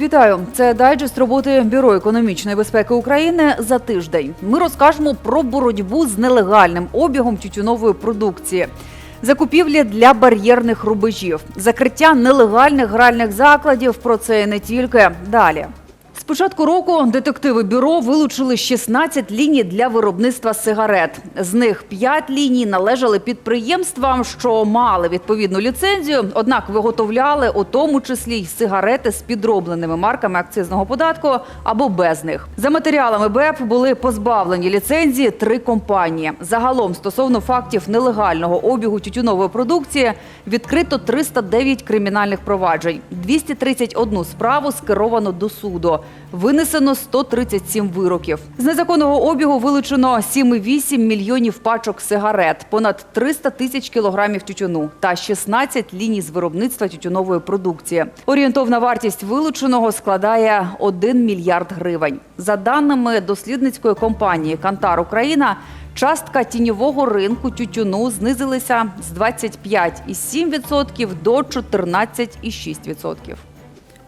Вітаю! Це дайджест роботи Бюро економічної безпеки України за тиждень. Ми розкажемо про боротьбу з нелегальним обігом тютюнової продукції. Закупівлі для бар'єрних рубежів, закриття нелегальних гральних закладів. Про це і не тільки далі. Початку року детективи бюро вилучили 16 ліній для виробництва сигарет. З них 5 ліній належали підприємствам, що мали відповідну ліцензію, однак виготовляли у тому числі й сигарети з підробленими марками акцизного податку або без них. За матеріалами БЕП були позбавлені ліцензії три компанії. Загалом стосовно фактів нелегального обігу тютюнової продукції відкрито 309 кримінальних проваджень, 231 справу скеровано до суду. Винесено 137 вироків. З незаконного обігу вилучено 7,8 мільйонів пачок сигарет, понад 300 тисяч кілограмів тютюну та 16 ліній з виробництва тютюнової продукції. Орієнтовна вартість вилученого складає 1 мільярд гривень. За даними дослідницької компанії Кантар Україна. Частка тіньового ринку тютюну знизилася з 25,7% до 14,6%.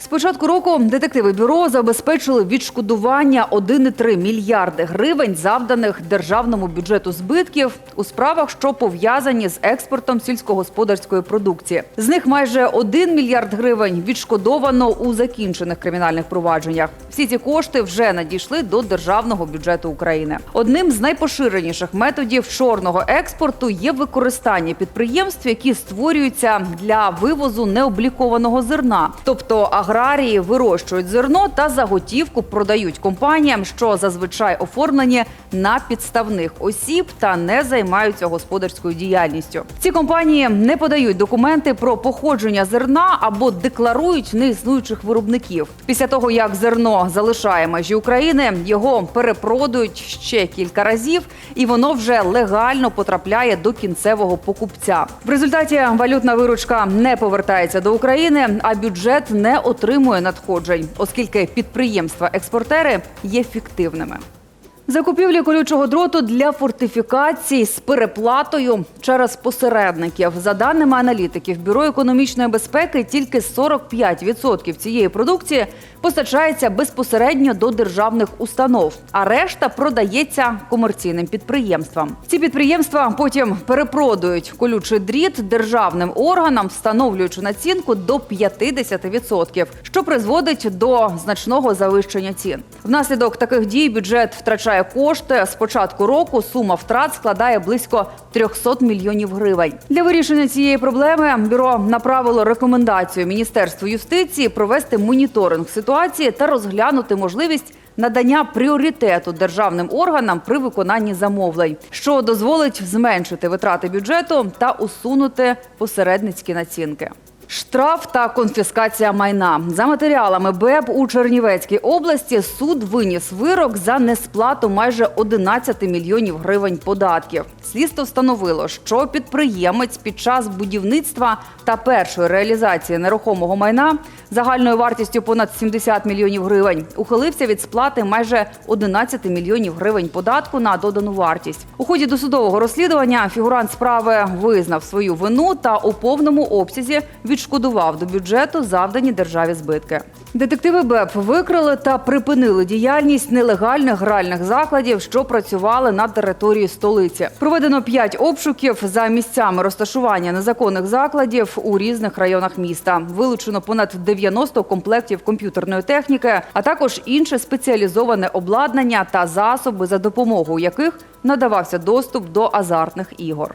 З початку року детективи бюро забезпечили відшкодування 1,3 мільярди гривень завданих державному бюджету збитків у справах, що пов'язані з експортом сільськогосподарської продукції. З них майже 1 мільярд гривень відшкодовано у закінчених кримінальних провадженнях. Всі ці кошти вже надійшли до державного бюджету України. Одним з найпоширеніших методів чорного експорту є використання підприємств, які створюються для вивозу необлікованого зерна, тобто аграрії вирощують зерно та заготівку продають компаніям, що зазвичай оформлені на підставних осіб та не займаються господарською діяльністю. Ці компанії не подають документи про походження зерна або декларують неіснуючих виробників. Після того як зерно залишає межі України, його перепродують ще кілька разів, і воно вже легально потрапляє до кінцевого покупця. В результаті валютна виручка не повертається до України, а бюджет не отримує надходжень, оскільки підприємства-експортери є фіктивними. Закупівлі колючого дроту для фортифікацій з переплатою через посередників. За даними аналітиків Бюро економічної безпеки, тільки 45% цієї продукції постачається безпосередньо до державних установ, а решта продається комерційним підприємствам. Ці підприємства потім перепродують колючий дріт державним органам, встановлюючи націнку до 50%, що призводить до значного завищення цін. Внаслідок таких дій бюджет втрачає кошти. З початку року сума втрат складає близько 300 мільйонів гривень. Для вирішення цієї проблеми бюро направило рекомендацію Міністерству юстиції провести моніторинг ситуації та розглянути можливість. Надання пріоритету державним органам при виконанні замовлень, що дозволить зменшити витрати бюджету та усунути посередницькі націнки. Штраф та конфіскація майна за матеріалами БЕП у Чернівецькій області суд виніс вирок за несплату майже 11 мільйонів гривень податків. Слідство встановило, що підприємець під час будівництва та першої реалізації нерухомого майна загальною вартістю понад 70 мільйонів гривень ухилився від сплати майже 11 мільйонів гривень податку на додану вартість. У ході досудового розслідування фігурант справи визнав свою вину та у повному обсязі відшкодував до бюджету завдані державі збитки. Детективи БЕП викрили та припинили діяльність нелегальних гральних закладів, що працювали на території столиці. Проведено п'ять обшуків за місцями розташування незаконних закладів у різних районах міста. Вилучено понад 90 комплектів комп'ютерної техніки, а також інше спеціалізоване обладнання та засоби, за допомогою яких надавався доступ до азартних ігор.